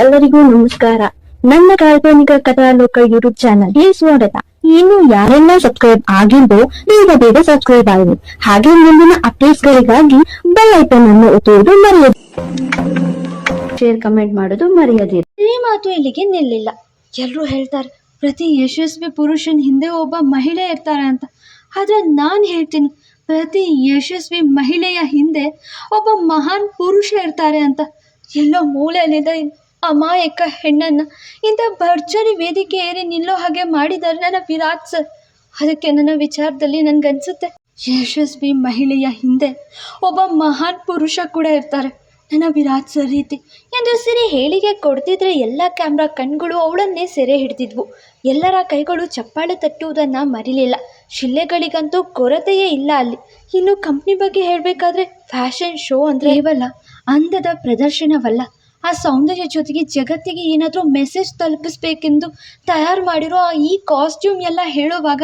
ಎಲ್ಲರಿಗೂ ನಮಸ್ಕಾರ. ನನ್ನ ಕಾಲ್ಪನಿಕ ಕಥಾಲೋಕ ಯೂಟ್ಯೂಬ್ ಚಾನಲ್ಗೆ ಸ್ವಾಗತ. ಇನ್ನು ಯಾರೆಲ್ಲ ಸಬ್ಸ್ಕ್ರೈಬ್ ಆಗಿದ್ದು ಬೇಗ ಬೇಗ ಸಬ್ಸ್ಕ್ರೈಬ್ ಆಗಿ ಹಾಗೆ ಮುಂದಿನ ಅಪ್ಡೇಟ್ಸ್ ಗಳಿಗಾಗಿ ಬೆಲ್ ಐಕನ್ ಅನ್ನು ಒತ್ತುವುದು ಮರೆಯದು ಶೇರ್ ಕಮೆಂಟ್ ಮಾಡೋದು ಮರೆಯದಿರಿ. ಈ ಮಾತು ಇಲ್ಲಿಗೆ ನಿಲ್ಲಿಲ್ಲ. ಎಲ್ಲರೂ ಹೇಳ್ತಾರೆ, ಪ್ರತಿ ಯಶಸ್ವಿ ಪುರುಷನ ಹಿಂದೆ ಒಬ್ಬ ಮಹಿಳೆ ಇರ್ತಾರೆ ಅಂತ. ಆದ್ರೆ ನಾನು ಹೇಳ್ತೀನಿ, ಪ್ರತಿ ಯಶಸ್ವಿ ಮಹಿಳೆಯ ಹಿಂದೆ ಒಬ್ಬ ಮಹಾನ್ ಪುರುಷ ಇರ್ತಾರೆ ಅಂತ. ಎಲ್ಲೋ ಮೂಲೆಯಲ್ಲಿದ್ದ ಅಮಾಯಕ ಹೆಣ್ಣನ್ನು ಇಂಥ ಭರ್ಜರಿ ವೇದಿಕೆ ಏರಿ ನಿಲ್ಲೋ ಹಾಗೆ ಮಾಡಿದ್ದಾರೆ ನನ್ನ ವಿರಾಟ್ ಸರ್. ಅದಕ್ಕೆ ನನ್ನ ವಿಚಾರದಲ್ಲಿ ನನಗನ್ಸುತ್ತೆ ಯಶಸ್ವಿ ಮಹಿಳೆಯ ಹಿಂದೆ ಒಬ್ಬ ಮಹಾನ್ ಪುರುಷ ಕೂಡ ಇರ್ತಾರೆ. ನನ್ನ ವಿರಾಟ್ ಸರ್ ರೀತಿ ಎಂದು ಸಿರಿ ಹೇಳಿಗೆ ಕೊಡ್ತಿದ್ರೆ ಎಲ್ಲ ಕ್ಯಾಮ್ರಾ ಕಣ್ಗಳು ಅವಳನ್ನೇ ಸೆರೆ ಹಿಡಿದಿದ್ವು. ಎಲ್ಲರ ಕೈಗಳು ಚಪ್ಪಾಳೆ ತಟ್ಟುವುದನ್ನು ಮರಿಲಿಲ್ಲ. ಶಿಲೆಗಳಿಗಂತೂ ಕೊರತೆಯೇ ಇಲ್ಲ ಅಲ್ಲಿ. ಇನ್ನು ಕಂಪ್ನಿ ಬಗ್ಗೆ ಹೇಳಬೇಕಾದ್ರೆ ಫ್ಯಾಷನ್ ಶೋ ಅಂದರೆ ಕೇವಲ ಅಂದದ ಪ್ರದರ್ಶನವಲ್ಲ. ಆ ಸೌಂದರ್ಯ ಜೊತೆಗೆ ಜಗತ್ತಿಗೆ ಏನಾದರೂ ಮೆಸೇಜ್ ತಲುಪಿಸ್ಬೇಕೆಂದು ತಯಾರು ಮಾಡಿರೋ ಆ ಈ ಕಾಸ್ಟ್ಯೂಮ್ ಎಲ್ಲ ಹೇಳುವಾಗ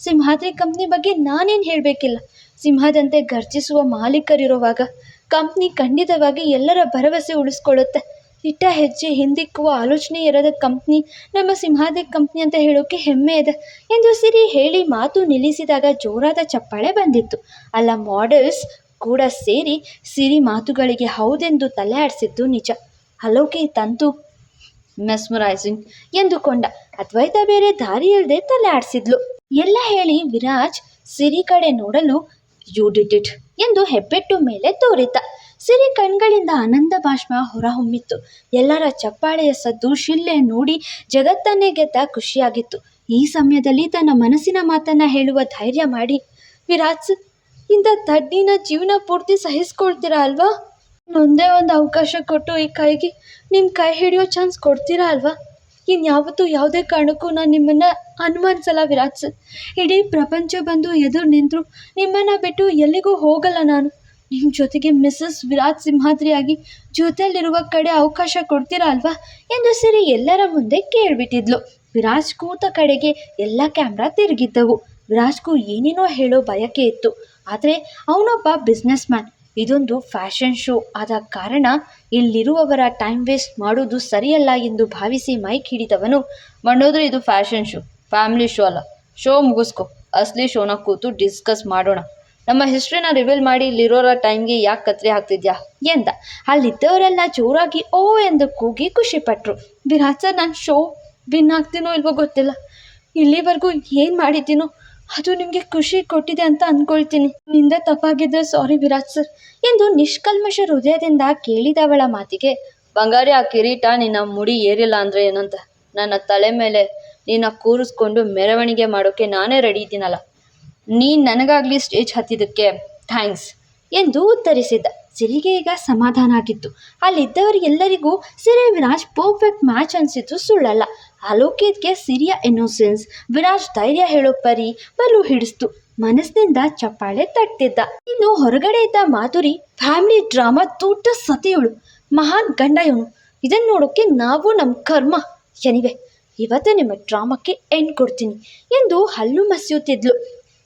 ಸಿಂಹಾದ್ರಿ ಕಂಪ್ನಿ ಬಗ್ಗೆ ನಾನೇನು ಹೇಳಬೇಕಿಲ್ಲ. ಸಿಂಹದಂತೆ ಗರ್ಜಿಸುವ ಮಾಲೀಕರಿರುವಾಗ ಕಂಪ್ನಿ ಖಂಡಿತವಾಗಿ ಎಲ್ಲರ ಭರವಸೆ ಉಳಿಸ್ಕೊಳ್ಳುತ್ತೆ. ಇಟ್ಟ ಹೆಜ್ಜೆ ಹಿಂದಿಕ್ಕುವ ಆಲೋಚನೆ ಇರದ ಕಂಪ್ನಿ ನಮ್ಮ ಸಿಂಹಾದ್ರಿ ಕಂಪ್ನಿ ಅಂತ ಹೇಳೋಕೆ ಹೆಮ್ಮೆ ಇದೆ. ಎಂದು ಸಿರಿ ಹೇಳಿ ಮಾತು ನಿಲ್ಲಿಸಿದಾಗ ಜೋರಾದ ಚಪ್ಪಾಳೆ ಬಂದಿತ್ತು. ಅಲ್ಲ ಮಾಡೆಲ್ಸ್ ಕೂಡ ಸೇರಿ ಸಿರಿ ಮಾತುಗಳಿಗೆ ಹೌದೆಂದು ತಲೆ ಆಡಿಸಿದ್ದು ನಿಜ. ಅಲೋಕೆ ತಂತು ಮೆಸ್ಮರೈಸಿಂಗ್ ಎಂದುಕೊಂಡ. ಅದ್ವೈತ ಬೇರೆ ದಾರಿ ಇಲ್ಲದೆ ತಲೆ ಆಡಿಸಿದ್ಲು ಎಲ್ಲ ಹೇಳಿ ವಿರಾಜ್ ಸಿರಿ ಕಡೆ ನೋಡಲು ಯು ಡಿಡ್ ಎಂದು ಹೆಬ್ಬೆಟ್ಟು ಮೇಲೆ ತೋರಿತ ಸಿರಿ ಕಣ್ಗಳಿಂದ ಆನಂದ ಭಾಷ್ಮ ಹೊರಹೊಮ್ಮಿತ್ತು. ಎಲ್ಲರ ಚಪ್ಪಾಳೆಯ ಸದ್ದು ಶಿಲ್ಲೆ ನೋಡಿ ಜಗತ್ತನ್ನೇ ಗೆದ್ದ ಖುಷಿಯಾಗಿತ್ತು. ಈ ಸಮಯದಲ್ಲಿ ತನ್ನ ಮನಸ್ಸಿನ ಮಾತನ್ನ ಹೇಳುವ ಧೈರ್ಯ ಮಾಡಿ, ವಿರಾಜ್, ಇಂಥ ತಡ್ಡಿನ ಜೀವನ ಪೂರ್ತಿ ಸಹಿಸ್ಕೊಳ್ತೀರಾ ಅಲ್ವಾ? ಒಂದೇ ಒಂದು ಅವಕಾಶ ಕೊಟ್ಟು ಈ ಕೈಗೆ ನಿಮ್ಮ ಕೈ ಹಿಡಿಯೋ ಚಾನ್ಸ್ ಕೊಡ್ತೀರಾ ಅಲ್ವಾ? ಇನ್ಯಾವತ್ತೂ ಯಾವುದೇ ಕಾರಣಕ್ಕೂ ನಾನು ನಿಮ್ಮನ್ನು ಅನುಮಾನಿಸಲ್ಲ ವಿರಾಟ್ ಸರ್. ಇಡೀ ಪ್ರಪಂಚ ಬಂದು ಎದುರು ನಿಂತರು ನಿಮ್ಮನ್ನು ಬಿಟ್ಟು ಎಲ್ಲಿಗೂ ಹೋಗಲ್ಲ ನಾನು. ನಿಮ್ಮ ಜೊತೆಗೆ ಮಿಸ್ಸಸ್ ವಿರಾಟ್ ಸಿಂಹಾದ್ರಿಯಾಗಿ ಜೊತೆಯಲ್ಲಿರುವ ಕಡೆ ಅವಕಾಶ ಕೊಡ್ತೀರಾ ಅಲ್ವಾ? ಎಂದು ಸಿರಿ ಎಲ್ಲರ ಮುಂದೆ ಕೇಳಿಬಿಟ್ಟಿದ್ಲು. ವಿರಾಜ್ ಕೂತ ಕಡೆಗೆ ಎಲ್ಲ ಕ್ಯಾಮ್ರಾ ತಿರುಗಿದ್ದವು. ವಿರಾಜ್ಗೂ ಏನೇನೋ ಹೇಳೋ ಬಯಕೆ ಇತ್ತು. ಆದರೆ ಅವನೊಬ್ಬ ಬಿಸ್ನೆಸ್ ಮ್ಯಾನ್ ಇದೊಂದು ಫ್ಯಾಷನ್ ಶೋ. ಆದ ಕಾರಣ ಇಲ್ಲಿರುವವರ ಟೈಮ್ ವೇಸ್ಟ್ ಮಾಡೋದು ಸರಿಯಲ್ಲ ಎಂದು ಭಾವಿಸಿ ಮೈಕ್ ಹಿಡಿದವನು, ಮಣ್ಣೋದ್ರೆ ಇದು ಫ್ಯಾಷನ್ ಶೋ, ಫ್ಯಾಮಿಲಿ ಶೋ ಅಲ್ಲ. ಶೋ ಮುಗಿಸ್ಕೊ. ಅಸಲಿ ಶೋನ ಕೂತು ಡಿಸ್ಕಸ್ ಮಾಡೋಣ. ನಮ್ಮ ಹಿಸ್ಟ್ರಿನ ರಿವೀಲ್ ಮಾಡಿ ಇಲ್ಲಿರೋರ ಟೈಮ್ಗೆ ಯಾಕೆ ಕತ್ರಿ ಹಾಕ್ತಿದ್ಯಾ ಎಂದ. ಅಲ್ಲಿದ್ದವರೆಲ್ಲ ಜೋರಾಗಿ, ಓ ಎಂದು ಕೂಗಿ ಖುಷಿಪಟ್ರು ವಿರಾಜ ಸರ್, ನಾನು ಶೋ ವಿನ್ ಆಗ್ತೀನೋ ಇಲ್ವೋ ಗೊತ್ತಿಲ್ಲ. ಇಲ್ಲಿವರೆಗೂ ಏನು ಮಾಡಿದ್ದೀನೋ ಅದು ನಿಮಗೆ ಖುಷಿ ಕೊಟ್ಟಿದೆ ಅಂತ ಅಂದ್ಕೊಳ್ತೀನಿ ನಿಂದ ತಪ್ಪಾಗಿದ್ದರೆ ಸಾರಿ ವಿರಾಜ್ ಸರ್ ಎಂದು ನಿಷ್ಕಲ್ಮಶ ಹೃದಯದಿಂದ ಕೇಳಿದವಳ ಮಾತಿಗೆ, ಬಂಗಾರಿ, ಆ ಕಿರೀಟ ನಿನ್ನ ಮುಡಿ ಏರಿಲ್ಲ ಅಂದರೆ ಏನಂತ? ನನ್ನ ತಲೆ ಮೇಲೆ ನಿನ್ನ ಕೂರಿಸ್ಕೊಂಡು ಮೆರವಣಿಗೆ ಮಾಡೋಕ್ಕೆ ನಾನೇ ರೆಡಿ ಇದ್ದೀನಲ್ಲ. ನೀನು ನನಗಾಗ್ಲಿ ಸ್ಟೇಜ್ ಹತ್ತಿದ್ದಕ್ಕೆ ಥ್ಯಾಂಕ್ಸ್ ಎಂದು ಉತ್ತರಿಸಿದ್ದ. ಸಿರಿಗೆ ಈಗ ಸಮಾಧಾನ ಆಗಿತ್ತು. ಅಲ್ಲಿದ್ದವರಿಗೆಲ್ಲರಿಗೂ ಸಿರಿ ವಿರಾಜ್ ಪರ್ಫೆಕ್ಟ್ ಮ್ಯಾಚ್ ಅನಿಸಿದ್ದು ಸುಳ್ಳಲ್ಲ. ಅಲೋಕಿತ್ಗೆ ಸಿರಿಯ ಇನ್ನೋಸೆನ್ಸ್ ವಿರಾಜ್ ಧೈರ್ಯ ಹೇಳೋ ಪರಿ ಬಲು ಹಿಡಿಸ್ತು. ಮನಸ್ಸಿನಿಂದ ಚಪ್ಪಾಳೆ ತಟ್ಟಿದ್ದ ಇನ್ನು ಹೊರಗಡೆ ಇದ್ದ ಮಾಧುರಿ ಫ್ಯಾಮಿಲಿ ಡ್ರಾಮಾ ದೊಡ್ಡ ಸತಿಯವಳು ಮಹಾನ್ ಗಂಡ ಇವನು. ಇದನ್ನು ನೋಡೋಕೆ ನಾವು ನಮ್ಮ ಕರ್ಮ. ಎನಿವೆ, ಇವತ್ತು ನಿಮ್ಮ ಡ್ರಾಮಾಕ್ಕೆ ಎಂಡ್ ಕೊಡ್ತೀನಿ ಎಂದು ಹಲ್ಲು ಮಸಿಯುತ್ತಿದ್ಲು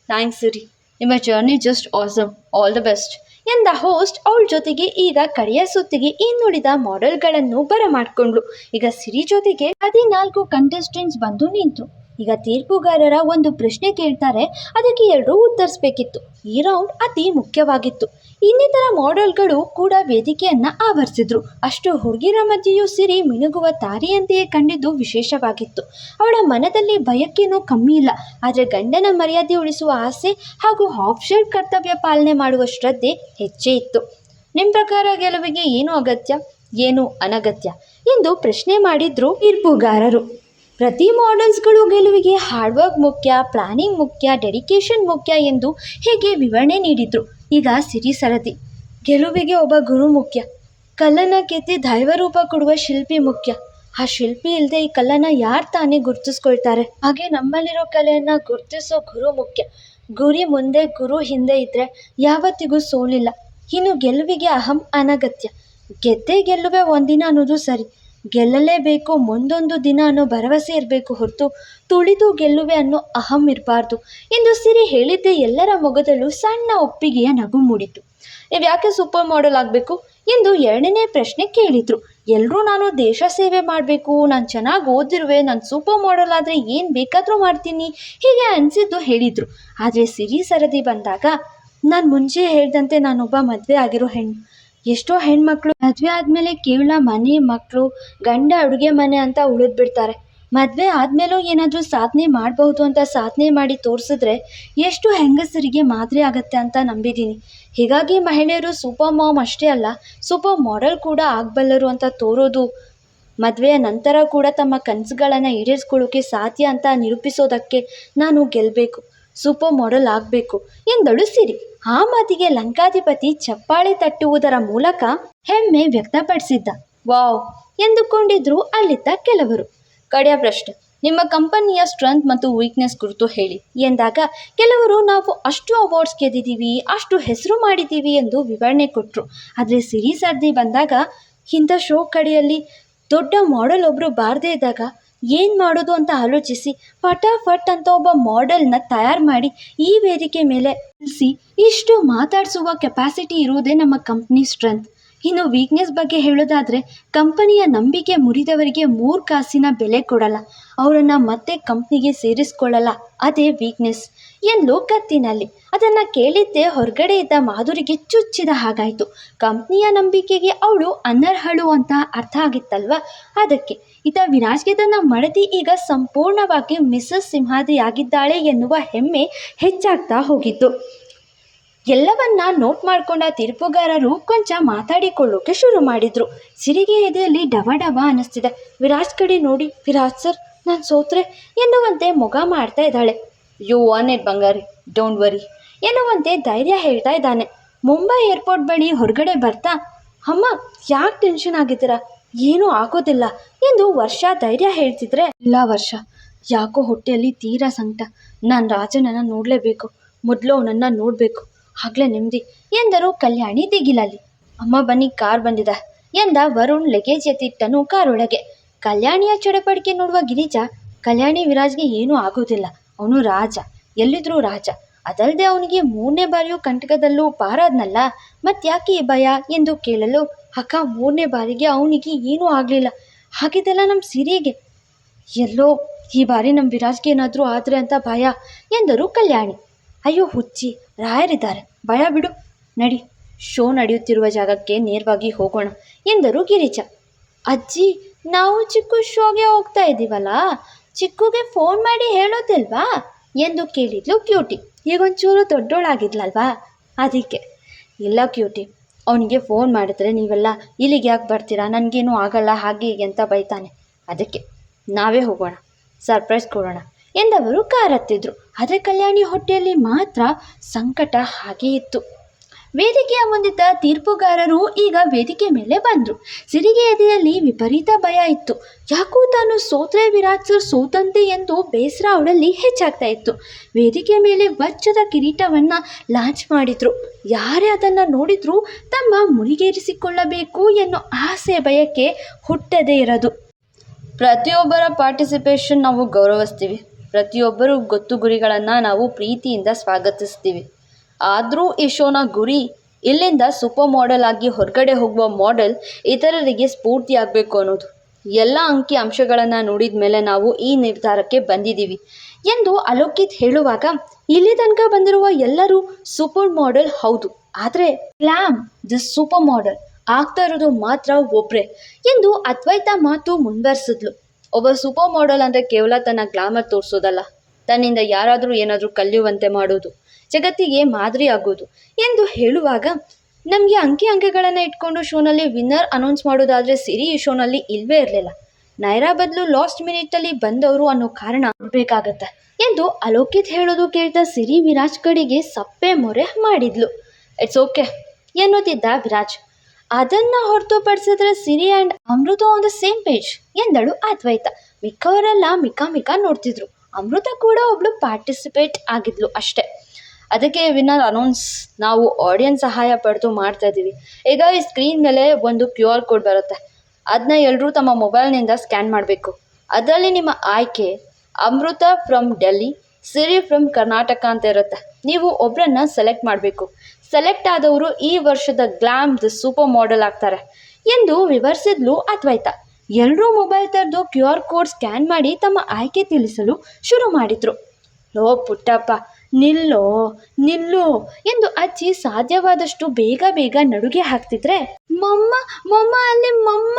ಥ್ಯಾಂಕ್ಸ್ ಸಿರಿ. ನಿಮ್ಮ journey just awesome all the best ಎಂದ ಹೋಸ್ಟ್ ಅವಳ ಜೊತೆಗೆ ಈಗ ಕಡೆಯ ಸುತ್ತಿಗೆ ಇನ್ನುಳಿದ ಮಾಡೆಲ್ಗಳನ್ನು ಬರಮಾಡ್ಕೊಂಡ್ಲು ಈಗ ಸಿರಿ ಜೊತೆಗೆ ಹದಿನಾಲ್ಕು ಕಂಟೆಸ್ಟೆಂಟ್ಸ್ ಬಂದು ನಿಂತು ಈಗ ತೀರ್ಪುಗಾರರ ಒಂದು ಪ್ರಶ್ನೆ ಕೇಳ್ತಾರೆ, ಅದಕ್ಕೆ ಎಲ್ಲರೂ ಉತ್ತರಿಸಬೇಕಿತ್ತು. ಈ ರೌಂಡ್ ಅತಿ ಮುಖ್ಯವಾಗಿತ್ತು. ಇನ್ನಿತರ ಮಾಡೆಲ್ಗಳು ಕೂಡ ವೇದಿಕೆಯನ್ನ ಆವರಿಸಿದ್ರು. ಅಷ್ಟು ಹುಡುಗಿರ ಮಧ್ಯೆಯೂ ಸಿರಿ ಮಿನುಗುವ ತಾರಿಯಂತೆಯೇ ಕಂಡಿದ್ದು ವಿಶೇಷವಾಗಿತ್ತು. ಅವಳ ಮನದಲ್ಲಿ ಭಯಕ್ಕೇನೂ ಕಮ್ಮಿ ಇಲ್ಲ. ಆದರೆ ಗಂಡನ ಮರ್ಯಾದೆ ಉಳಿಸುವ ಆಸೆ ಹಾಗೂ ಶರ್ಟ್ ಕರ್ತವ್ಯ ಪಾಲನೆ ಮಾಡುವ ಶ್ರದ್ಧೆ ಹೆಚ್ಚೇ ಇತ್ತು. ನಿಮ್ಮ ಪ್ರಕಾರ ಗೆಲುವಿಗೆ ಏನು ಅಗತ್ಯ? ಏನು ಅನಗತ್ಯ? ಎಂದು ಪ್ರಶ್ನೆ ಮಾಡಿದ್ರು ತೀರ್ಪುಗಾರರು. ಪ್ರತಿ ಮಾಡೆಲ್ಸ್ಗಳು ಗೆಲುವಿಗೆ ಹಾರ್ಡ್ವರ್ಕ್ ಮುಖ್ಯ ಪ್ಲಾನಿಂಗ್ ಮುಖ್ಯ ಡೆಡಿಕೇಶನ್ ಮುಖ್ಯ ಎಂದು ಹೀಗೆ ವಿವರಣೆ ನೀಡಿದರು. ಈಗ ಸಿರಿ ಸರದಿ. ಗೆಲುವಿಗೆ ಒಬ್ಬ ಗುರು ಮುಖ್ಯ. ಕಲ್ಲನ್ನು ಕೆತ್ತಿ ದೈವರೂಪ ಕೊಡುವ ಶಿಲ್ಪಿ ಮುಖ್ಯ. ಆ ಶಿಲ್ಪಿ ಇಲ್ಲದೆ ಈ ಕಲ್ಲನ್ನು ಯಾರು ತಾನೇ ಗುರುತಿಸ್ಕೊಳ್ತಾರೆ? ಹಾಗೆ ನಮ್ಮಲ್ಲಿರೋ ಕಲೆಯನ್ನು ಗುರುತಿಸೋ ಗುರು ಮುಖ್ಯ. ಗುರಿ ಮುಂದೆ ಗುರು ಹಿಂದೆ ಇದ್ದರೆ ಯಾವತ್ತಿಗೂ ಸೋಲಿಲ್ಲ. ಇನ್ನು ಗೆಲುವಿಗೆ ಅಹಂ ಅನಗತ್ಯ. ಗೆದ್ದೇ ಗೆಲ್ಲುವೆ ಒಂದಿನ ಅನ್ನೋದು ಸರಿ. ಗೆಲ್ಲಲೇಬೇಕು, ಮುಂದೊಂದು ದಿನ ಅನ್ನೋ ಭರವಸೆ ಇರಬೇಕು ಹೊರತು ತುಳಿದು ಗೆಲ್ಲುವೆ ಅನ್ನೋ ಅಹಂ ಇರಬಾರ್ದು. ಎಂದು ಸಿರಿ ಹೇಳಿದ್ದೆ ಎಲ್ಲರ ಮೊಗದಲ್ಲೂ ಸಣ್ಣ ಒಪ್ಪಿಗೆಯ ನಗು ಮೂಡಿತು. ನೀವು ಯಾಕೆ ಸೂಪರ್ ಮಾಡೆಲ್ ಆಗಬೇಕು? ಎಂದು ಎರಡನೇ ಪ್ರಶ್ನೆ ಕೇಳಿದ್ರು. ಎಲ್ಲರೂ ನಾನು ದೇಶ ಸೇವೆ ಮಾಡಬೇಕು, ನಾನು ಚೆನ್ನಾಗಿ ಓದಿರುವೆ, ನಾನು ಸೂಪರ್ ಮಾಡೆಲ್ ಆದರೆ ಏನು ಬೇಕಾದರೂ ಮಾಡ್ತೀನಿ, ಹೀಗೆ ಅನಿಸಿದ್ದು ಹೇಳಿದರು. ಆದರೆ ಸಿರಿ ಸರದಿ ಬಂದಾಗ, ನಾನು ಮುಂಚೆ ಹೇಳಿದಂತೆ ನಾನೊಬ್ಬ ಮದುವೆ ಆಗಿರೋ ಹೆಣ್ಣು ಎಷ್ಟೋ ಹೆಣ್ಮಕ್ಳು ಮದುವೆ ಆದಮೇಲೆ ಕೇವಲ ಮನೆ ಮಕ್ಕಳು ಗಂಡ ಅಡುಗೆ ಮನೆ ಅಂತ ಉಳಿದ್ಬಿಡ್ತಾರೆ ಮದುವೆ ಆದಮೇಲೂ ಏನಾದರೂ ಸಾಧನೆ ಮಾಡಬಹುದು ಅಂತ ಸಾಧನೆ ಮಾಡಿ ತೋರಿಸಿದ್ರೆ ಎಷ್ಟು ಹೆಂಗಸರಿಗೆ ಮಾದರಿ ಆಗುತ್ತೆ ಅಂತ ನಂಬಿದ್ದೀನಿ. ಹೀಗಾಗಿ ಮಹಿಳೆಯರು ಸೂಪರ್ ಮಾಮ್ ಅಷ್ಟೇ ಅಲ್ಲ, ಸೂಪರ್ ಮಾಡೆಲ್ ಕೂಡ ಆಗಬಲ್ಲರು ಅಂತ ತೋರೋದು ಮದುವೆಯ ನಂತರ ಕೂಡ ತಮ್ಮ ಕನಸುಗಳನ್ನು ಈಡೇರಿಸ್ಕೊಳ್ಳೋಕೆ ಸಾಧ್ಯ ಅಂತ ನಿರೂಪಿಸೋದಕ್ಕೆ ನಾನು ಗೆಲ್ಲಬೇಕು ಸೂಪರ್ ಮಾಡೆಲ್ ಆಗಬೇಕು ಎಂದಳು ಸಿರಿ. ಆ ಮಾತಿಗೆ ಲಂಕಾಧಿಪತಿ ಚಪ್ಪಾಳೆ ತಟ್ಟುವುದರ ಮೂಲಕ ಹೆಮ್ಮೆ ವ್ಯಕ್ತಪಡಿಸಿದ್ದ. ವಾವ್! ಎಂದುಕೊಂಡಿದ್ರು ಅಲ್ಲಿದ್ದ ಕೆಲವರು. ಕಡೆಯ ಪ್ರಶ್ನೆ, ನಿಮ್ಮ ಕಂಪನಿಯ ಸ್ಟ್ರೆಂತ್ ಮತ್ತು ವೀಕ್ನೆಸ್ ಕುರಿತು ಹೇಳಿ. ಎಂದಾಗ, ಕೆಲವರು, ನಾವು ಅಷ್ಟು ಅವಾರ್ಡ್ಸ್ ಗೆದ್ದಿದ್ದೀವಿ, ಅಷ್ಟು ಹೆಸರು ಮಾಡಿದ್ದೀವಿ ಎಂದು ವಿವರಣೆ ಕೊಟ್ಟರು ಆದರೆ ಸಿರಿ ಸರ್ದಿ ಬಂದಾಗ, ಇಂಥ ಶೋ ಕಡೆಯಲ್ಲಿ ದೊಡ್ಡ ಮಾಡೆಲ್ ಒಬ್ಬರು ಬಾರದೇ ಇದ್ದಾಗ ಏನು ಮಾಡೋದು ಅಂತ ಆಲೋಚಿಸಿ ಫಟಾಫಟ್ ಅಂತ ಒಬ್ಬ ಮಾಡೆಲ್ನ ತಯಾರು ಮಾಡಿ ಈ ವೇದಿಕೆ ಮೇಲೆ ನಿಲ್ಲಿಸಿ ಇಷ್ಟು ಮಾತಾಡಿಸುವ ಕೆಪಾಸಿಟಿ ಇರುವುದೇ ನಮ್ಮ ಕಂಪ್ನಿ ಸ್ಟ್ರೆಂತ್ ಇನ್ನು ವೀಕ್ನೆಸ್ ಬಗ್ಗೆ ಹೇಳೋದಾದರೆ ಕಂಪನಿಯ ನಂಬಿಕೆ ಮುರಿದವರಿಗೆ ಮೂರು ಕಾಸಿನ ಬೆಲೆ ಕೊಡಲ್ಲ. ಅವರನ್ನು ಮತ್ತೆ ಕಂಪ್ನಿಗೆ ಸೇರಿಸ್ಕೊಳ್ಳಲ್ಲ. ಅದೇ ವೀಕ್ನೆಸ್ ಏನು ಕತ್ತಿನಲ್ಲಿ ಅದನ್ನು ಕೇಳಿದ್ದೇ ಹೊರಗಡೆ ಇದ್ದ ಮಾಧುರಿಗೆ ಚುಚ್ಚಿದ ಹಾಗಾಯಿತು. ಕಂಪ್ನಿಯ ನಂಬಿಕೆಗೆ ಅವಳು ಅನರ್ಹಳು ಅಂತ ಅರ್ಥ ಆಗಿತ್ತಲ್ವ? ಅದಕ್ಕೆ, ಇತ ವಿರಾಜ್ಗೆ ತನ್ನ ಮಡದಿ ಈಗ ಸಂಪೂರ್ಣವಾಗಿ ಮಿಸಸ್ ಸಿಂಹಾದಿಯಾಗಿದ್ದಾಳೆ ಎನ್ನುವ ಹೆಮ್ಮೆ ಹೆಚ್ಚಾಗ್ತಾ ಹೋಗಿತ್ತು. ಎಲ್ಲವನ್ನ ನೋಟ್ ಮಾಡ್ಕೊಂಡ ತೀರ್ಪುಗಾರರು ಕೊಂಚ ಮಾತಾಡಿಕೊಳ್ಳೋಕೆ ಶುರು ಮಾಡಿದ್ರು. ಸಿರಿಗೆ ಎದೆಯಲ್ಲಿ ಡವ ಡವ ಅನ್ನಿಸ್ತಿದೆ. ವಿರಾಜ್ ಕಡೆ ನೋಡಿ, ವಿರಾಜ್ ಸರ್ ನಾನು ಸೋತ್ರೆ ಎನ್ನುವಂತೆ ಮೊಗ ಮಾಡ್ತಾ ಇದ್ದಾಳೆ. ಯು ಆನ್ ಇಟ್ ಬಂಗಾರಿ. ಡೋಂಟ್ ವರಿ ಎನ್ನುವಂತೆ ಧೈರ್ಯ ಹೇಳ್ತಾ ಇದ್ದಾನೆ. ಮುಂಬೈ ಏರ್ಪೋರ್ಟ್ ಬಳಿ ಹೊರಗಡೆ ಬರ್ತಾ? ಅಮ್ಮ, ಯಾಕೆ ಟೆನ್ಷನ್ ಆಗಿದ್ದೀರಾ? ಏನೂ ಆಗೋದಿಲ್ಲ ಎಂದು ವರ್ಷ ಧೈರ್ಯ ಹೇಳ್ತಿದ್ರೆ, ಇಲ್ಲ ವರ್ಷ. ಯಾಕೋ ಹೊಟ್ಟೆಯಲ್ಲಿ ತೀರಾ ಸಂಕಟ. ನಾನು ರಾಜನನ್ನು ನೋಡಲೇಬೇಕು. ಮೊದಲು ಅವನನ್ನು ನೋಡಬೇಕು. ಆಗಲೇ ನೆಮ್ಮದಿ ಎಂದರು ಕಲ್ಯಾಣಿ ದಿಗಿಲಲ್ಲಿ. ಅಮ್ಮ ಬನ್ನಿ, ಕಾರ್ ಬಂದಿದೆ. ಎಂದ ವರುಣ್ ಲಗೇಜ್ ಎತ್ತಿಟ್ಟನು ಕಾರೊಳಗೆ. ಕಲ್ಯಾಣಿಯ ಚಡಪಡಿಕೆ ನೋಡುವ ಗಿರಿಜಾ, ಕಲ್ಯಾಣಿ ವಿರಾಜ್ಗೆ ಏನೂ ಆಗೋದಿಲ್ಲ. ಅವನು ರಾಜ, ಎಲ್ಲಿದ್ರೂ ರಾಜ. ಅದಲ್ಲದೆ ಅವನಿಗೆ ಮೂರನೇ ಬಾರಿಯೂ ಕಂಟಕದಲ್ಲೂ ಪಾರಾದ್ನಲ್ಲ. ಮತ್ತ್ಯಾಕೆ ಈ ಭಯ ಎಂದು ಕೇಳಲು ಅಕ್ಕ ಮೂರನೇ ಬಾರಿಗೆ ಅವನಿಗೆ ಏನೂ ಆಗಲಿಲ್ಲ. ಹಾಗಿದ್ದೆಲ್ಲ ನಮ್ಮ ಸಿರಿಗೆ ಎಲ್ಲೋ, ಈ ಬಾರಿ ನಮ್ಮ ವಿರಾಜ್ಗೆ ಏನಾದರೂ ಆದರೆ ಅಂತ ಭಯ ಎಂದರು ಕಲ್ಯಾಣಿ. ಅಯ್ಯೋ ಹುಚ್ಚಿ ರಾಯರಿದ್ದಾರೆ. ಭಯ ಬಿಡು. ನಡಿ. ಶೋ ನಡೆಯುತ್ತಿರುವ ಜಾಗಕ್ಕೆ ನೇರವಾಗಿ ಹೋಗೋಣ ಎಂದರು ಗಿರಿಜಾ. ಅಜ್ಜಿ, ನಾವು ಚಿಕ್ಕು ಶೋಗೆ ಹೋಗ್ತಾ ಇದ್ದೀವಲ್ಲ? ಚಿಕ್ಕುಗೆ ಫೋನ್ ಮಾಡಿ ಹೇಳೋದಿಲ್ವಾ? ಎಂದು ಕೇಳಿದ್ಲು ಕ್ಯೂಟಿ ಈಗೊಂಚೂರು ದೊಡ್ಡೋಳಾಗಿದ್ಲಲ್ವಾ? ಅದಕ್ಕೆ, ಇಲ್ಲ ಕ್ಯೂಟಿ ಅವನಿಗೆ ಫೋನ್ ಮಾಡಿದ್ರೆ ನೀವೆಲ್ಲ ಇಲ್ಲಿಗೆ ಯಾಕೆ ಬರ್ತೀರಾ? ನನಗೇನು ಆಗಲ್ಲ, ಹಾಗೆ ಹೀಗೆ ಅಂತ ಬೈತಾನೆ. ಅದಕ್ಕೆ, ನಾವೇ ಹೋಗೋಣ. ಸರ್ಪ್ರೈಸ್ ಕೊಡೋಣ. ಎಂದವರು ಕಾರತ್ತಿದ್ರು. ಆದರೆ ಕಲ್ಯಾಣಿ ಹೊಟ್ಟೆಯಲ್ಲಿ ಮಾತ್ರ ಸಂಕಟ ಹಾಗೇ ಇತ್ತು. ವೇದಿಕೆಯ ಮುಂದಿದ್ದ ತೀರ್ಪುಗಾರರು ಈಗ ವೇದಿಕೆ ಮೇಲೆ ಬಂದರು. ಸಿರಿಗೆ ಎದೆಯಲ್ಲಿ ವಿಪರೀತ ಭಯ ಇತ್ತು. ಯಾಕೂ ತಾನು ಸೋತ್ರೆ ವಿರಾಜ್ ಸರ್ ಸೋತಂತೆ ಎಂದು ಬೇಸರ ಅವಳಲ್ಲಿ ಹೆಚ್ಚಾಗ್ತಾ ಇತ್ತು. ವೇದಿಕೆ ಮೇಲೆ ವಜ್ರದ ಕಿರೀಟವನ್ನು ಲಾಂಚ್ ಮಾಡಿದ್ರು. ಯಾರೇ ಅದನ್ನು ನೋಡಿದರೂ ತಮ್ಮ ಮುರಿಗೇರಿಸಿಕೊಳ್ಳಬೇಕು ಎನ್ನೋ ಆಸೆ ಭಯಕ್ಕೆ ಹುಟ್ಟದೇ ಇರೋದು. ಪ್ರತಿಯೊಬ್ಬರ ಪಾರ್ಟಿಸಿಪೇಷನ್ ನಾವು ಗೌರವಿಸ್ತೀವಿ. ಪ್ರತಿಯೊಬ್ಬರು ಗೊತ್ತು ಗುರಿಗಳನ್ನು ನಾವು ಪ್ರೀತಿಯಿಂದ ಸ್ವಾಗತಿಸ್ತೀವಿ. ಆದರೂ ಈ ಶೋನ ಗುರಿ ಇಲ್ಲಿಂದ ಸೂಪರ್ ಮಾಡೆಲ್ ಆಗಿ ಹೊರಗಡೆ ಹೋಗುವ ಮಾಡೆಲ್ ಇತರರಿಗೆ ಸ್ಫೂರ್ತಿಯಾಗಬೇಕು ಅನ್ನೋದು. ಎಲ್ಲ ಅಂಕಿ ಅಂಶಗಳನ್ನು ನೋಡಿದ ಮೇಲೆ ನಾವು ಈ ನಿರ್ಧಾರಕ್ಕೆ ಬಂದಿದ್ದೀವಿ. ಎಂದು ಅಲೋಕಿತ್ ಹೇಳುವಾಗ, ಇಲ್ಲಿ ತನಕ ಬಂದಿರುವ ಎಲ್ಲರೂ ಸೂಪರ್ ಮಾಡೆಲ್ ಹೌದು, ಆದರೆ ಲ್ಯಾಮ್ ದ ಸೂಪರ್ ಮಾಡೆಲ್ ಆಗ್ತಾ ಇರೋದು ಮಾತ್ರ ಒಬ್ಬರೇ ಎಂದು ಅದ್ವೈತ ಮಾತು ಮುಂದುವರಿಸಿದ್ಲು. ಒಬ್ಬ ಸೂಪರ್ ಮಾಡೆಲ್ ಅಂದರೆ ಕೇವಲ ತನ್ನ ಗ್ಲಾಮರ್ ತೋರಿಸೋದಲ್ಲ. ತನ್ನಿಂದ ಯಾರಾದರೂ ಏನಾದರೂ ಕಲಿಯುವಂತೆ ಮಾಡೋದು, ಜಗತ್ತಿಗೆ ಮಾದರಿ ಆಗೋದು ಎಂದು ಹೇಳುವಾಗ ನಮಗೆ ಅಂಕಿ ಅಂಕೆಗಳನ್ನು ಇಟ್ಕೊಂಡು ಶೋನಲ್ಲಿ ವಿನ್ನರ್ ಅನೌನ್ಸ್ ಮಾಡೋದಾದರೆ ಸಿರಿ ಈ ಶೋನಲ್ಲಿ ಇಲ್ಲವೇ ಇರಲಿಲ್ಲ. ನೈರಾ ಬದಲು ಲಾಸ್ಟ್ ಮಿನಿಟಲ್ಲಿ ಬಂದವರು ಅನ್ನೋ ಕಾರಣ ಬೇಕಾಗತ್ತೆ ಎಂದು ಅಲೋಕಿತ್ ಹೇಳೋದು ಕೇಳಿದ ಸಿರಿ ವಿರಾಜ್ ಕಡೆಗೆ ಸಪ್ಪೆ ಮೊರೆ ಮಾಡಿದ್ಲು. ಇಟ್ಸ್ ಓಕೆ ಎನ್ನುತ್ತಿದ್ದ ವಿರಾಜ್. ಅದನ್ನ ಹೊರತುಪಡಿಸಿದ್ರೆ Siri and Amrutha on the same page ಎಂದಳು ಅದ್ವೈತ. ಮಿಕ್ಕವರೆಲ್ಲ ಮಿಕ್ಕ ಮಿಕ್ಕ ನೋಡ್ತಿದ್ರು. ಅಮೃತ ಕೂಡ ಒಬ್ಳು ಪಾರ್ಟಿಸಿಪೇಟ್ ಆಗಿದ್ಲು ಅಷ್ಟೇ. ಅದಕ್ಕೆ ವಿನ್ನರ್ ಅನೌನ್ಸ್ ನಾವು ಆಡಿಯನ್ಸ್ ಸಹಾಯ ಪಡೆದು ಮಾಡ್ತಾ ಇದ್ದೀವಿ. ಈಗ ಈ ಸ್ಕ್ರೀನ್ ಮೇಲೆ ಒಂದು ಕ್ಯೂ ಆರ್ ಕೋಡ್ ಬರುತ್ತೆ. ಅದನ್ನ ಎಲ್ಲರೂ ತಮ್ಮ ಮೊಬೈಲ್ನಿಂದ ಸ್ಕ್ಯಾನ್ ಮಾಡಬೇಕು. ಅದರಲ್ಲಿ ನಿಮ್ಮ ಆಯ್ಕೆ ಅಮೃತ ಫ್ರಮ್ ಡೆಲ್ಲಿ ಸಿರಿ ಫ್ರಮ್ ಕರ್ನಾಟಕ ಅಂತ ಇರುತ್ತೆ. ನೀವು ಒಬ್ಬರನ್ನ ಸೆಲೆಕ್ಟ್ ಮಾಡಬೇಕು. ಸೆಲೆಕ್ಟ್ ಆದವರು ಈ ವರ್ಷದ ಗ್ಲಾಮ್ ದ ಸೂಪರ್ ಮಾಡೆಲ್ ಆಗ್ತಾರೆ. ಎಂದು ವಿವರಿಸಿದ್ಲು ಅದ್ವೈತ. ಎಲ್ಲರೂ ಮೊಬೈಲ್ ತೆರೆದು ಕ್ಯೂ ಆರ್ ಕೋಡ್ ಸ್ಕ್ಯಾನ್ ಮಾಡಿ ತಮ್ಮ ಆಯ್ಕೆ ತಿಳಿಸಲು ಶುರು ಮಾಡಿದ್ರು. ಲೋ ಪುಟ್ಟಪ್ಪ, ನಿಲ್ಲೋ ನಿಲ್ಲೋ ಎಂದು ಅಜ್ಜಿ ಸಾಧ್ಯವಾದಷ್ಟು ಬೇಗ ಬೇಗ ನಡುಗೆ ಹಾಕ್ತಿದ್ರೆ, ಮಮ್ಮ, ಮೊಮ್ಮ, ಅಲ್ಲಿ ಮಮ್ಮ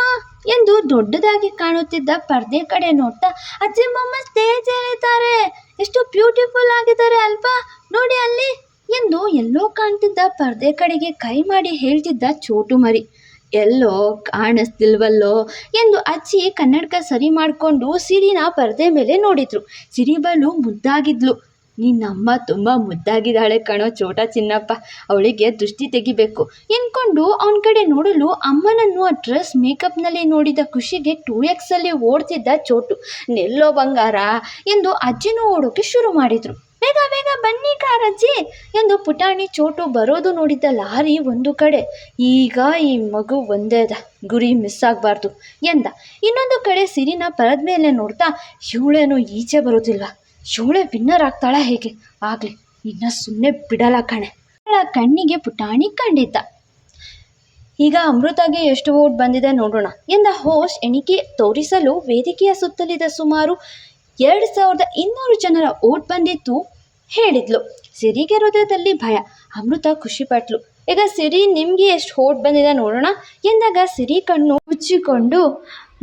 ಎಂದು ದೊಡ್ಡದಾಗಿ ಕಾಣುತ್ತಿದ್ದ ಪರ್ದೆ ಕಡೆ ನೋಡ್ತಾ, ಅಜ್ಜಿ, ಮೊಮ್ಮ ಸ್ಟೇಜ್ ಏರಿದ್ದಾರೆ. ಎಷ್ಟು ಬ್ಯೂಟಿಫುಲ್ ಆಗಿದ್ದಾರೆ ಅಲ್ವಾ. ನೋಡಿ ಅಲ್ಲಿ. ಎಂದು ಎಲ್ಲೋ ಕಾಣ್ತಿದ್ದ ಪರದೆ ಕಡೆಗೆ ಕೈ ಮಾಡಿ ಹೇಳ್ತಿದ್ದ ಚೋಟು ಮರಿ. ಎಲ್ಲೋ ಕಾಣಿಸ್ತಿಲ್ವಲ್ಲೋ ಎಂದು ಅಜ್ಜಿ ಕನ್ನಡಕ ಸರಿ ಮಾಡಿಕೊಂಡು ಸಿರಿನ ಪರದೆ ಮೇಲೆ ನೋಡಿದ್ರು. ಸಿರಿ ಬಲು ಮುದ್ದಾಗಿದ್ಲು. ನಿನ್ನಮ್ಮ ತುಂಬ ಮುದ್ದಾಗಿದ್ದಾಳೆ ಕಣೋ ಚೋಟ ಚಿನ್ನಪ್ಪ, ಅವಳಿಗೆ ದೃಷ್ಟಿ ತೆಗಿಬೇಕು ಎಂದ್ಕೊಂಡು ಅವನ ಕಡೆ ನೋಡಲು ಅಮ್ಮನನ್ನು ಆ ಡ್ರೆಸ್ ಮೇಕಪ್ನಲ್ಲಿ ನೋಡಿದ ಖುಷಿಗೆ ಟೂ ಎಕ್ಸಲ್ಲಿ ಓಡ್ತಿದ್ದ ಚೋಟು, ನೆಲ್ಲೋ ಬಂಗಾರ ಎಂದು ಅಜ್ಜಿನೂ ಓಡೋಕೆ ಶುರು ಮಾಡಿದ್ರು. ಬೇಗ ಬೇಗ ಬನ್ನಿ ಕಾರಜ್ಜಿ ಎಂದು ಪುಟಾಣಿ ಚೋಟು ಬರೋದು ನೋಡಿದ್ದ ಲಾರಿ ಒಂದು ಕಡೆ, ಈಗ ಈ ಮಗು ಒಂದೇ ಗುರಿ ಮಿಸ್ ಆಗಬಾರ್ದು ಎಂದ. ಇನ್ನೊಂದು ಕಡೆ ಸಿರಿನ ಪರದ ಮೇಲೆ ನೋಡ್ತಾ ಇವಳೇನು ಈಚೆ ಬರೋದಿಲ್ಲ. ಇವಳೇ ವಿನ್ನರ್ ಆಗ್ತಾಳ ಹೇಗೆ? ಆಗಲಿ, ಇನ್ನ ಸುಮ್ಮನೆ ಬಿಡಲ್ಲ ಕಣೆ. ಕಣ್ಣಿಗೆ ಪುಟಾಣಿ ಕಂಡಿದ್ದ. ಈಗ ಅಮೃತಗೆ ಎಷ್ಟು ಓಟ್ ಬಂದಿದೆ ನೋಡೋಣ ಎಂದ. ಹೋಸ್ಟ್ ಎಣಿಕೆ ತೋರಿಸಲು ವೇದಿಕೆಯ ಸುತ್ತಲಿದ ಸುಮಾರು ಎರಡು ಸಾವಿರದ ಇನ್ನೂರು ಜನರ ಓಟ್ ಬಂದಿತ್ತು ಹೇಳಿದ್ಲು. ಸಿರಿಗೆ ಹೃದಯದಲ್ಲಿ ಭಯ, ಅಮೃತ ಖುಷಿಪಟ್ಲು ಈಗ ಸಿರಿ ನಿಮಗೆ ಎಷ್ಟು ಓಟ್ ಬಂದಿದೆ ನೋಡೋಣ ಎಂದಾಗ ಸಿರಿ ಕಣ್ಣು ಮುಚ್ಚಿಕೊಂಡು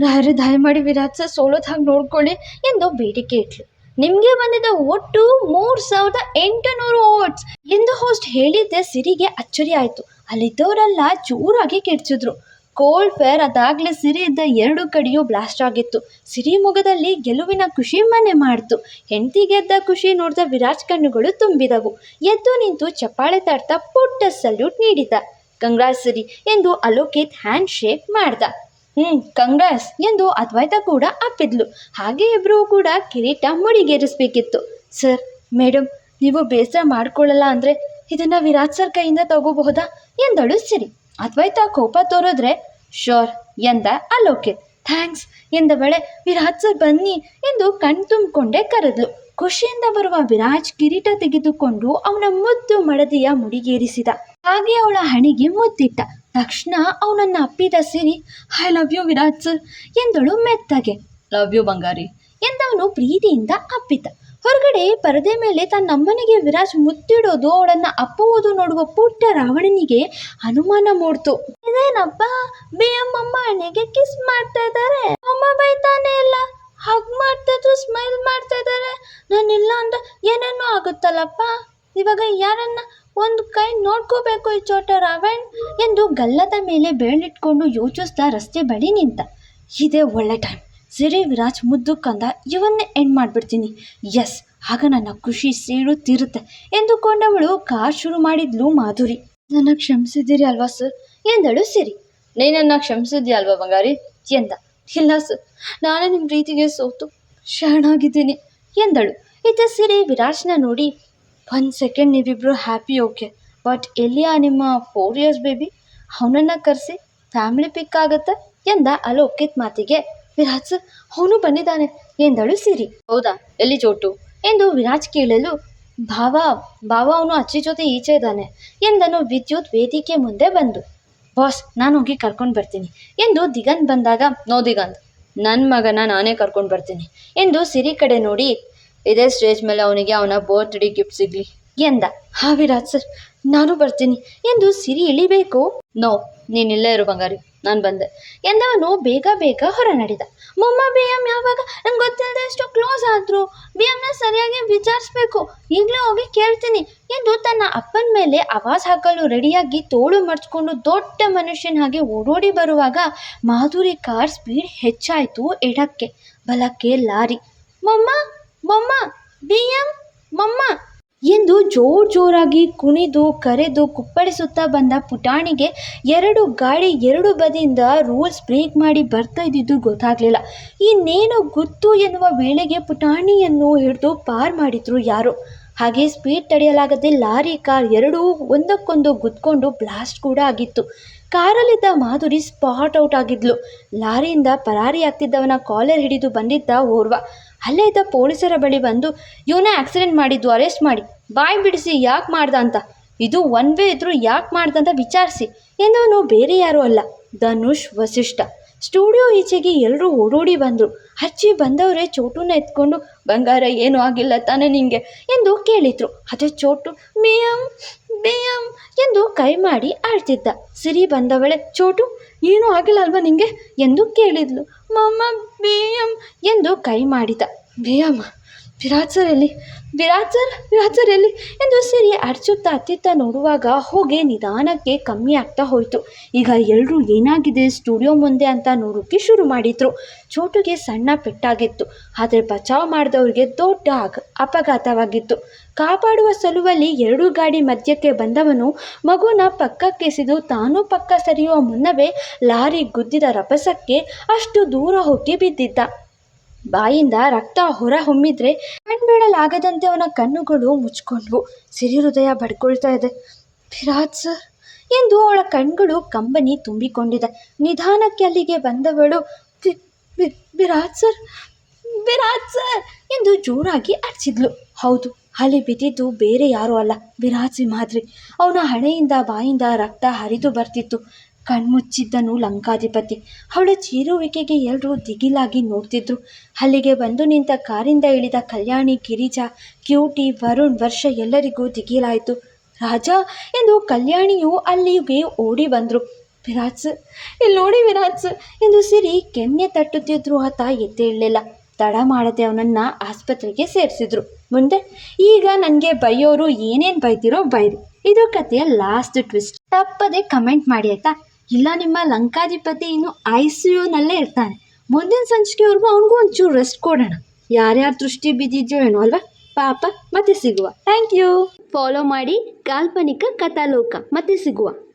ರಾಯರು ದಯಮಾಡಿ ವಿರಾಟ್ ಸರ್, ಸೋಲೋದ್ ಹಾಗೆ ನೋಡ್ಕೊಳ್ಳಿ ಎಂದು ಬೇಡಿಕೆ ಇಟ್ಲು. ನಿಮಗೆ ಬಂದಿದ್ದ ಒಟ್ಟು ಮೂರು ಸಾವಿರದ ಎಂಟುನೂರು ಓಟ್ಸ್ ಎಂದು ಹೋಸ್ಟ್ ಹೇಳಿದ್ದೆ ಸಿರಿಗೆ ಅಚ್ಚರಿ ಆಯಿತು ಅಲ್ಲಿದ್ದವರೆಲ್ಲ ಜೋರಾಗಿ ಕಿರ್ಚಿದ್ರು ಕೋಲ್ಡ್ ಫೇರ್ ಅದಾಗಲೇ ಸಿರಿ ಇದ್ದ ಎರಡು ಕಡೆಯೂ ಬ್ಲಾಸ್ಟ್ ಆಗಿತ್ತು. ಸಿರಿ ಮೊಗದಲ್ಲಿ ಗೆಲುವಿನ ಖುಷಿ ಮನೆ ಮಾಡ್ತು. ಹೆಂಡತಿ ಗೆದ್ದ ಖುಷಿ ನೋಡಿದ ವಿರಾಜ್ ಕಣ್ಣುಗಳು ತುಂಬಿದವು. ಎದ್ದು ನಿಂತು ಚಪ್ಪಾಳೆ ತಡ್ತಾ ಪುಟ್ಟ ಸಲ್ಯೂಟ್ ನೀಡಿದ. ಕಂಗ್ರಾಸ್ ಸಿರಿ ಎಂದು ಅಲೋಕಿತ್ ಹ್ಯಾಂಡ್ ಶೇಕ್ ಮಾಡ್ದ. ಹ್ಮ್, ಕಂಗ್ರಾಸ್ ಎಂದು ಅದ್ವೈತ ಕೂಡ ಅಪ್ಪಿದ್ಲು. ಹಾಗೆ ಇಬ್ಬರೂ ಕೂಡ ಕಿರೀಟ ಮುಡಿಗೇರಿಸ್ಬೇಕಿತ್ತು. ಸರ್ ಮೇಡಮ್ ನೀವು ಬೇಸರ ಮಾಡ್ಕೊಳ್ಳಲ್ಲ ಅಂದರೆ ಇದನ್ನ ವಿರಾಟ್ ಸರ್ ಕೈಯಿಂದ ತಗೋಬಹುದಾ ಎಂದಳು ಸಿರಿ. ಅದ್ವೈತ ಕೋಪ ತೋರಿದ್ರೆ ಶೋರ್ ಎಂದ ಅಲೋಕಿತ್. ಥ್ಯಾಂಕ್ಸ್ ಎಂದ ವೇಳೆ ವಿರಾಜ್ ಸರ್ ಬನ್ನಿ ಎಂದು ಕಣ್ ತುಂಬಿಕೊಂಡೇ ಕರೆದ್ಲು. ಖುಷಿಯಿಂದ ಬರುವ ವಿರಾಜ್ ಕಿರೀಟ ತೆಗೆದುಕೊಂಡು ಅವನ ಮುದ್ದು ಮಡದಿಯ ಮುಡಿಗೇರಿಸಿದ. ಹಾಗೆ ಅವಳ ಹಣಿಗೆ ಮುದ್ದಿಟ್ಟ. ತಕ್ಷಣ ಅವನನ್ನ ಅಪ್ಪಿದ Siri I love you Viraj sir ಎಂದಳು ಮೆತ್ತಗೆ. ಲವ್ ಯು ಬಂಗಾರಿ ಎಂದವನು ಪ್ರೀತಿಯಿಂದ ಅಪ್ಪಿದ. ಹೊರಗಡೆ ಪರದೆ ಮೇಲೆ ತನ್ನಮ್ಮನಿಗೆ ವಿರಾಜ್ ಮುತ್ತಿಡೋದು, ಅವಳನ್ನ ಅಪ್ಪುವುದು ನೋಡುವ ಪುಟ್ಟ ರಾವಣನಿಗೆ ಅನುಮಾನ ಮೂಡ್ತು. ಇದೇನಪ್ಪ? ಬಿ ಅಮ್ಮ ಅಣ್ಣಗೆ ಕಿಸ್ ಮಾಡ್ತಾ ಇದ್ದಾರೆ ಅಮ್ಮ ಬೈತಾನೆ ಇಲ್ಲ. ಹಗ್ ಮಾಡ್ತಾ ಇದ್ರು ಸ್ಮೈಲ್ ಮಾಡ್ತಾ ಇದ್ದಾರೆ ಇಲ್ಲ ಅಂತ ಏನೇನೋ ಆಗುತ್ತಲ್ಲಪ್ಪ? ಇವಾಗ ಯಾರನ್ನ ಒಂದು ಕೈ ನೋಡ್ಕೋಬೇಕು ಈ ಚೋಟ ರಾವಣ್? ಎಂದು ಗಲ್ಲದ ಮೇಲೆ ಬೇಳಿಟ್ಕೊಂಡು ಯೋಚಿಸ್ತಾ ರಸ್ತೆ ಬಳಿ ನಿಂತ. ಇದೇ ಒಳ್ಳೆ ಟೈಮ್ ಸಿರಿ ವಿರಾಜ್ ಮುದ್ದು ಕಂದ ಇವನ್ನೇ ಎಂಡ್ ಮಾಡಿಬಿಡ್ತೀನಿ. ಎಸ್ ಆಗ ನನ್ನ ಖುಷಿ ಸೇಡು ತೀರುತ್ತೆ ಎಂದುಕೊಂಡವಳು ಕಾರ್ ಶುರು ಮಾಡಿದ್ಲು ಮಾಧುರಿ. ನನ್ನ ಕ್ಷಮಿಸಿದ್ದೀರಿ ಅಲ್ವಾ ಸರ್? ಎಂದಳು ಸಿರಿ. ನೀನನ್ನ ಕ್ಷಮಿಸಿದ್ಯಾ ಅಲ್ವಾ ಬಂಗಾರಿ? ಎಂದ. ಇಲ್ಲ ಸರ್ ನಾನೇ ನಿಮ್ಮ ಪ್ರೀತಿಗೆ ಸೋತು ಶರಣಾಗಿದ್ದೀನಿ ಎಂದಳು. ಇತ್ತ ಸಿರಿ ವಿರಾಜ್ನ ನೋಡಿ ಒಂದು ಸೆಕೆಂಡ್ ನೀವಿಬ್ಬರು ಹ್ಯಾಪಿ ಓಕೆ ಬಟ್ ಎಲ್ಲಿಯಾ ನಿಮ್ಮ ಫೋರ್ ಇಯರ್ಸ್ ಬೇಬಿ ಅವನನ್ನು ಕರೆಸಿ ಫ್ಯಾಮಿಲಿ ಪಿಕ್ ಆಗುತ್ತೆ? ಎಂದ ಅಲೋಕಿತ್ ಮಾತಿಗೆ. ವಿರಾಜ್ ಅವನು ಬಂದಿದ್ದಾನೆ ಎಂದಳು ಸಿರಿ. ಹೌದಾ, ಎಲ್ಲಿ ಜೋಟು? ಎಂದು ವಿರಾಜ್ ಕೇಳಲು, ಭಾವ ಭಾವ ಅವನು ಅಚ್ಚಿ ಜೊತೆ ಈಚೆ ಇದ್ದಾನೆ ಎಂದನು ವಿದ್ಯುತ್ ವೇದಿಕೆ ಮುಂದೆ ಬಂದು. ಬಾಸ್, ನಾನು ಹೋಗಿ ಕರ್ಕೊಂಡು ಬರ್ತೀನಿ ಎಂದು ದಿಗಂತ್ ಬಂದಾಗ, ನೋ ದಿಗಂತ್ ನನ್ನ ಮಗನ ನಾನೇ ಕರ್ಕೊಂಡು ಬರ್ತೀನಿ ಎಂದು ಸಿರಿ ಕಡೆ ನೋಡಿ, ಇದೇ ಸ್ಟೇಜ್ ಮೇಲೆ ಅವನಿಗೆ ಅವನ ಬರ್ತ್ಡೇ ಗಿಫ್ಟ್ ಸಿಗಲಿ. ಎಂದ ಹಾವಿರಾಜ್ ಸರ್, ನಾನು ಬರ್ತೀನಿ. ಎಂದು ಸಿರಿ ಇಳಿಬೇಕು? ನೋ, ನೀನಿಲ್ಲೇ ಇರು ಬಂಗಾರಿ. ನಾನು ಬಂದೆ. ಎಂದವನು ಬೇಗ ಬೇಗ ಹೊರ ನಡೆದ ಮೊಮ್ಮ, ಬಿ ಎಂ ಯಾವಾಗ? ನಂಗೆ ಗೊತ್ತಿಲ್ಲದೆ ಎಷ್ಟು ಕ್ಲೋಸ್ ಆದ್ರು. ಬಿ ಎಮ್ನ ಸರಿಯಾಗಿ ವಿಚಾರಿಸ್ಬೇಕು. ಈಗಲೇ ಹೋಗಿ ಕೇಳ್ತೀನಿ. ಎಂದು ತನ್ನ ಅಪ್ಪನ ಮೇಲೆ ಆವಾಜ್ ಹಾಕಲು ರೆಡಿಯಾಗಿ ತೋಳು ಮರ್ಚ್ಕೊಂಡು ದೊಡ್ಡ ಮನುಷ್ಯನ ಹಾಗೆ ಓಡೋಡಿ ಬರುವಾಗ ಮಾಧುರಿ ಕಾರ್ ಸ್ಪೀಡ್ ಹೆಚ್ಚಾಯಿತು ಎಡಕ್ಕೆ. ಬಲಕ್ಕೆ ಲಾರಿ. ಮೊಮ್ಮ ಮೊಮ್ಮ, ಬಿ ಎಂ, ಮೊಮ್ಮ. ಎಂದು ಜೋರ್ ಜೋರಾಗಿ ಕುಣಿದು ಕರೆದು ಕುಪ್ಪಳಿಸುತ್ತಾ ಬಂದ ಪುಟಾಣಿಗೆ ಎರಡು ಗಾಡಿ ಎರಡು ಬದಿಯಿಂದ ರೂಲ್ಸ್ ಬ್ರೇಕ್ ಮಾಡಿ ಬರ್ತಾ ಇದ್ದಿದ್ದು ಗೊತ್ತಾಗಲಿಲ್ಲ. ಇನ್ನೇನು ಗೊತ್ತು ಎನ್ನುವ ವೇಳೆಗೆ ಪುಟಾಣಿಯನ್ನು ಹಿಡಿದು ಪಾರ್ ಮಾಡಿದ್ರು ಯಾರು? ಹಾಗೆ ಸ್ಪೀಡ್ ತಡೆಯಲಾಗದೆ ಲಾರಿ, ಕಾರ್ ಎರಡೂ ಒಂದಕ್ಕೊಂದು ಗುದ್ಕೊಂಡು ಬ್ಲಾಸ್ಟ್ ಕೂಡ ಆಗಿತ್ತು. ಕಾರಲ್ಲಿದ್ದ ಮಾಧುರಿ ಸ್ಪಾಟ್ ಔಟ್ ಆಗಿದ್ಲು. ಲಾರಿಯಿಂದ ಪರಾರಿಯಾಗ್ತಿದ್ದವನ ಕಾಲರ್ ಹಿಡಿದು ಬಂದಿದ್ದ ಓರ್ವ. ಅಲ್ಲೇ ಇದ್ದ ಪೊಲೀಸರ ಬಳಿ ಬಂದು ಇವನೇ ಆಕ್ಸಿಡೆಂಟ್ ಮಾಡಿದ್ದು ಅರೆಸ್ಟ್ ಮಾಡಿ. ಬಾಯಿ ಬಿಡಿಸಿ ಯಾಕೆ ಮಾಡ್ದ ಅಂತ. ಇದು ಒನ್ ವೇ ಇದ್ರೂ ಯಾಕೆ ಮಾಡ್ದ ಅಂತ ವಿಚಾರಿಸಿ. ಎಂದವನು ಬೇರೆ ಯಾರೂ ಅಲ್ಲ. ಧನುಷ್ ವಸಿಷ್ಠ. ಸ್ಟುಡಿಯೋ ಈಚೆಗೆ ಎಲ್ಲರೂ ಓಡೋಡಿ ಬಂದರು. ಅಜ್ಜಿ ಬಂದವರೇ ಚೋಟುನ ಎತ್ಕೊಂಡು, ಬಂಗಾರ, ಏನೂ ಆಗಿಲ್ಲ ತಾನೇ ನಿಂಗೆ? ಎಂದು ಕೇಳಿದ್ರು. ಅದೇ ಚೋಟು, ಮೇಯಂ ಮೇಯಂ ಎಂದು ಕೈ ಮಾಡಿ ಆಳ್ತಿದ್ದ. ಸಿರಿ ಬಂದವಳೆ, ಚೋಟು, ಏನೂ ಆಗಿಲ್ಲ ಅಲ್ವಾ ನಿಂಗೆ? ಎಂದು ಕೇಳಿದ್ಲು. ಮಮ್ಮ, ಬೇಯಂ, ಎಂದು ಕೈ ಮಾಡಿದ. ಬಿಯಮ್ಮ ವಿರಾಟ್ ಸರ್ ಎಲ್ಲಿ? ವಿರಾಟ್ ಸರ್ ವಿರಾಟ್ ಸರ್ ಎಲ್ಲಿ? ಎಂದು ಸಿರಿ ಅರ್ಚುತ್ತ ಅತ್ತಿತ್ತ ನೋಡುವಾಗ ಹೋಗಿ ನಿಧಾನಕ್ಕೆ ಕಮ್ಮಿ ಆಗ್ತಾ ಹೋಯಿತು. ಈಗ ಎಲ್ಲರೂ ಏನಾಗಿದೆ ಸ್ಟುಡಿಯೋ ಮುಂದೆ ಅಂತ ನೋಡೋಕ್ಕೆ ಶುರು ಮಾಡಿದ್ರು. ಚೋಟುಗೆ ಸಣ್ಣ ಪೆಟ್ಟಾಗಿತ್ತು. ಆದರೆ ಬಚಾವ್ ಮಾಡಿದವ್ರಿಗೆ ದೊಡ್ಡ ಅಪಘಾತವಾಗಿತ್ತು. ಕಾಪಾಡುವ ಸಲುವಲ್ಲಿ ಎರಡೂ ಗಾಡಿ ಮಧ್ಯಕ್ಕೆ ಬಂದವನು ಮಗುನ ಪಕ್ಕಕ್ಕೆಸೆದು ತಾನು ಪಕ್ಕ ಸರಿಯುವ ಮುನ್ನವೇ ಲಾರಿ ಗುದ್ದಿದ ರಭಸಕ್ಕೆ ಅಷ್ಟು ದೂರ ಹೋಗಿ ಬಿದ್ದಿದ್ದ. ಬಾಯಿಂದ ರಕ್ತ ಹೊರ ಹೊಮ್ಮಿದ್ರೆ ಕಣ್ಬಿಡಲಾಗದಂತೆ ಅವನ ಕಣ್ಣುಗಳು ಮುಚ್ಕೊಂಡ್ವು ಸಿರಿ ಹೃದಯ ಬಡ್ಕೊಳ್ತಾ ಇದೆ. ವಿರಾಜ್ ಸರ್, ಎಂದು ಅವಳ ಕಣ್ಗಳು ಕಂಬನಿ ತುಂಬಿಕೊಂಡಿದೆ. ನಿಧಾನಕ್ಕೆ ಅಲ್ಲಿಗೆ ಬಂದವಳು ವಿರಾಜ್ ಸರ್ ವಿರಾಜ್ ಸರ್, ಎಂದು ಜೋರಾಗಿ ಅರ್ಚಿದ್ಲು. ಹೌದು, ಅಲ್ಲಿ ಬಿದ್ದಿದ್ದು ಬೇರೆ ಯಾರೂ ಅಲ್ಲ ವಿರಾಟ್ ಸಿಂಹಾದ್ರಿ ಅವನ ಹಣೆಯಿಂದ ಬಾಯಿಂದ ರಕ್ತ ಹರಿದು ಬರ್ತಿತ್ತು. ಕಣ್ಮುಚ್ಚಿದ್ದನು ಲಂಕಾಧಿಪತಿ. ಅವಳ ಚೀರುವಿಕೆಗೆ ಎಲ್ಲರೂ ದಿಗಿಲಾಗಿ ನೋಡ್ತಿದ್ರು. ಅಲ್ಲಿಗೆ ಬಂದು ನಿಂತ ಕಾರಿಂದ ಇಳಿದ ಕಲ್ಯಾಣಿ, ಗಿರಿಜಾ, ಕ್ಯೂಟಿ, ವರುಣ್, ವರ್ಷ ಎಲ್ಲರಿಗೂ ದಿಗಿಲಾಯಿತು. ರಾಜ ಎಂದು ಕಲ್ಯಾಣಿಯು ಅಲ್ಲಿಗೆ ಓಡಿ ಬಂದರು. ವಿರಾಜ್ ಇಲ್ಲಿ ನೋಡಿ ವಿರಾಜ್ ಎಂದು ಸಿರಿ ಕೆನ್ನೆ ತಟ್ಟುತ್ತಿದ್ರು ಆತ ಎದ್ದೇಳಲಿಲ್ಲ. ತಡ ಮಾಡದೆ ಅವನನ್ನು ಆಸ್ಪತ್ರೆಗೆ ಸೇರಿಸಿದ್ರು. ಮುಂದೆ, ಈಗ ನನಗೆ ಬೈಯೋರು ಏನೇನು ಬೈತಿರೋ ಬೈರಿ. ಇದು ಕಥೆಯ ಲಾಸ್ಟ್ ಟ್ವಿಸ್ಟ್ ತಪ್ಪದೆ ಕಮೆಂಟ್ ಮಾಡಿ ಆಯ್ತಾ? ಇಲ್ಲ, ನಿಮ್ಮ ಲಂಕಾಧಿಪತಿ ಇನ್ನು ಐ ಸಿ ಯುನಲ್ಲೇ ಇರ್ತಾನೆ. ಮುಂದಿನ ಸಂಚಿಕೆವರೆಗೂ ಅವನಿಗೂ ಒಂಚೂರು ರೆಸ್ಟ್ ಕೊಡೋಣ. ಯಾರ್ಯಾರು ದೃಷ್ಟಿ ಬಿದ್ದಿದ್ಯೋ ಏನೋ ಅಲ್ವಾ? ಪಾಪ, ಮತ್ತೆ ಸಿಗುವ. ಥ್ಯಾಂಕ್ ಯು ಫಾಲೋ ಮಾಡಿ ಕಾಲ್ಪನಿಕ ಕಥಾಲೋಕ, ಮತ್ತೆ ಸಿಗುವ.